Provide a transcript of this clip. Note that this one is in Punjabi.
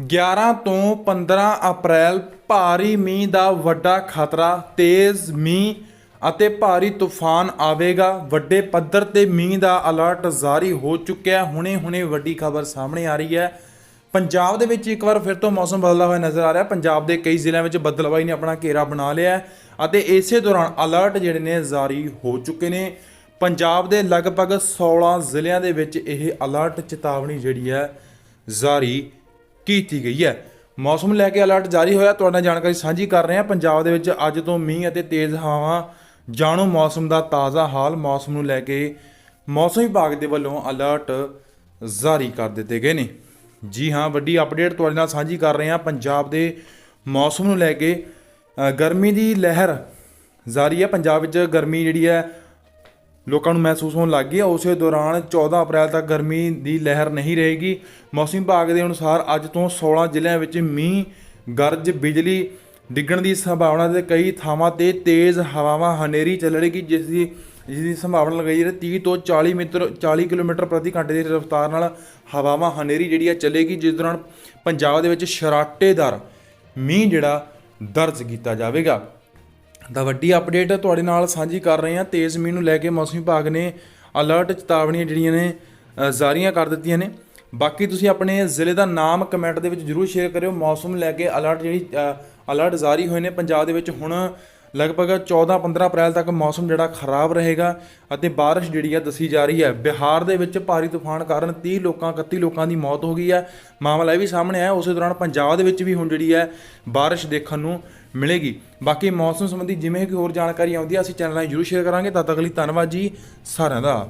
11 ਤੋਂ 15 ਅਪ੍ਰੈਲ ਭਾਰੀ ਮੀਂਹ ਦਾ ਵੱਡਾ ਖਤਰਾ, ਤੇਜ਼ ਮੀਂਹ ਅਤੇ ਭਾਰੀ ਤੂਫਾਨ ਆਵੇਗਾ। ਵੱਡੇ ਪੱਧਰ ਤੇ ਮੀਂਹ ਦਾ ਅਲਰਟ ਜਾਰੀ ਹੋ ਚੁੱਕਿਆ। ਹੈ ਹੁਣੇ-ਹੁਣੇ ਵੱਡੀ ਖਬਰ ਸਾਹਮਣੇ ਆ ਰਹੀ ਹੈ। ਪੰਜਾਬ ਦੇ ਵਿੱਚ ਇੱਕ ਵਾਰ ਫਿਰ ਤੋਂ ਮੌਸਮ ਬਦਲਦਾ ਹੋਇਆ ਨਜ਼ਰ ਆ ਰਿਹਾ। ਪੰਜਾਬ ਦੇ ਕਈ ਜ਼ਿਲ੍ਹਿਆਂ ਵਿੱਚ ਬੱਦਲਵਾਈ ਨੇ, ਆਪਣਾ ਘੇਰਾ ਬਣਾ ਲਿਆ ਅਤੇ ਇਸੇ ਦੌਰਾਨ ਅਲਰਟ ਜਿਹੜੇ ਨੇ ਜਾਰੀ ਹੋ ਚੁੱਕੇ ਨੇ। ਪੰਜਾਬ ਦੇ ਲਗਭਗ 16 ਜ਼ਿਲ੍ਹਿਆਂ ਦੇ ਵਿੱਚ ਇਹ ਅਲਰਟ ਚੇਤਾਵਨੀ ਜਿਹੜੀ ਹੈ ਜਾਰੀ ਕੀਤੀ ਗਈ ਹੈ। ਮੌਸਮ ਲੈ ਕੇ ਅਲਰਟ ਜਾਰੀ ਹੋਇਆ। ਤੁਹਾਡੇ ਨਾਲ ਜਾਣਕਾਰੀ ਸਾਂਝੀ ਕਰ ਰਹੇ ਹਾਂ। ਪੰਜਾਬ ਦੇ ਵਿੱਚ ਅੱਜ ਤੋਂ ਮੀਂਹ ਅਤੇ ਤੇਜ਼ ਹਵਾਵਾਂ ਜਾਣੋ ਮੌਸਮ ਦਾ ਤਾਜ਼ਾ ਹਾਲ। ਮੌਸਮ ਨੂੰ ਲੈ ਕੇ ਮੌਸਮ ਵਿਭਾਗ ਦੇ ਵੱਲੋਂ ਅਲਰਟ ਜਾਰੀ ਕਰ ਦਿੱਤੇ ਗਏ ਨੇ। ਜੀ ਹਾਂ, ਵੱਡੀ ਅਪਡੇਟ ਤੁਹਾਡੇ ਨਾਲ ਸਾਂਝੀ ਕਰ ਰਹੇ ਹਾਂ। ਪੰਜਾਬ ਦੇ ਮੌਸਮ ਨੂੰ ਲੈ ਕੇ ਗਰਮੀ ਦੀ ਲਹਿਰ ਜਾਰੀ ਹੈ। ਪੰਜਾਬ ਵਿੱਚ ਗਰਮੀ ਜਿਹੜੀ ਹੈ ਲੋਕਾਂ ਨੂੰ ਮਹਿਸੂਸ ਹੋਣ ਲੱਗ ਗਈ ਹੈ। ਉਸੇ ਦੌਰਾਨ 14 ਅਪ੍ਰੈਲ ਤੱਕ ਗਰਮੀ ਦੀ ਲਹਿਰ ਨਹੀਂ ਰਹੇਗੀ। ਮੌਸਮ ਵਿਭਾਗ ਦੇ ਅਨੁਸਾਰ ਅੱਜ ਤੋਂ 16 ਜ਼ਿਲ੍ਹਿਆਂ ਵਿੱਚ ਮੀਂਹ, ਗਰਜ, ਬਿਜਲੀ ਡਿੱਗਣ ਦੀ ਸੰਭਾਵਨਾ ਤੇ ਕਈ ਥਾਵਾਂ ਤੇ ਤੇਜ਼ ਹਵਾਵਾਂ, ਹਨੇਰੀ ਚੱਲਣਗੀ ਜਿਸ ਦੀ ਜਿਸ ਦੀ ਸੰਭਾਵਨਾ ਲਗਾਈ ਹੈ। 30 ਤੋਂ 40 ਮੀਟਰ 40 ਕਿਲੋਮੀਟਰ ਪ੍ਰਤੀ ਘੰਟੇ ਦੀ ਰਫ਼ਤਾਰ ਨਾਲ ਹਵਾਵਾਂ, ਹਨੇਰੀ ਜਿਹੜੀ ਆ ਚੱਲੇਗੀ। ਜਿਸ ਦੌਰਾਨ ਪੰਜਾਬ ਦੇ ਵਿੱਚ ਸ਼ਰਾਟੇਦਾਰ ਮੀਂਹ ਜਿਹੜਾ ਦਰਜ ਕੀਤਾ ਜਾਵੇਗਾ। ਤਾਂ ਵੱਡੀ ਅਪਡੇਟ ਤੁਹਾਡੇ ਨਾਲ ਸਾਂਝੀ ਕਰ ਰਹੇ ਹਾਂ। ਤੇਜ਼ ਮੀਂਹ ਨੂੰ ਲੈ ਕੇ ਮੌਸਮ ਵਿਭਾਗ ਨੇ ਅਲਰਟ ਚੇਤਾਵਨੀਆਂ ਜਿਹੜੀਆਂ ਨੇ ਜਾਰੀਆਂ ਕਰ ਦਿੱਤੀਆਂ ਨੇ। ਬਾਕੀ ਤੁਸੀਂ ਆਪਣੇ ਜ਼ਿਲ੍ਹੇ ਦਾ ਨਾਮ ਕਮੈਂਟ ਦੇ ਵਿੱਚ ਜਰੂਰ ਸ਼ੇਅਰ ਕਰਿਓ। ਮੌਸਮ ਨੂੰ ਲੈ ਕੇ ਅਲਰਟ ਜਿਹੜੀ ਅਲਰਟ ਜਾਰੀ ਹੋਏ ਨੇ ਪੰਜਾਬ ਦੇ ਵਿੱਚ। ਹੁਣ ਲਗਭਗ 14-15 ਅਪ੍ਰੈਲ ਤੱਕ ਮੌਸਮ ਜਿਹੜਾ ਖਰਾਬ ਰਹੇਗਾ ਅਤੇ ਬਾਰਿਸ਼ ਜਿਹੜੀ ਹੈ ਦੱਸੀ ਜਾ ਰਹੀ ਹੈ। ਬਿਹਾਰ ਦੇ ਵਿੱਚ ਭਾਰੀ ਤੂਫਾਨ ਕਾਰਨ 30 ਲੋਕਾਂ 31 ਲੋਕਾਂ ਦੀ ਮੌਤ ਹੋ ਗਈ ਹੈ ਮਾਮਲਾ ਇਹ ਵੀ ਸਾਹਮਣੇ ਆਇਆ, ਉਸੇ ਦੌਰਾਨ ਪੰਜਾਬ ਦੇ ਵਿੱਚ ਵੀ ਹੁਣ ਜਿਹੜੀ ਹੈ ਬਾਰਿਸ਼ ਦੇਖਣ ਨੂੰ ਮਿਲੇਗੀ। ਬਾਕੀ ਮੌਸਮ ਸੰਬੰਧੀ ਜਿਵੇਂ ਕਿ ਹੋਰ ਜਾਣਕਾਰੀ ਆਉਂਦੀ ਹੈ ਅਸੀਂ ਚੈਨਲ ਨਾਲ ਜਰੂਰ ਸ਼ੇਅਰ ਕਰਾਂਗੇ। ਤਦ ਤੱਕ ਲਈ ਧੰਨਵਾਦ ਜੀ ਸਾਰਿਆਂ ਦਾ।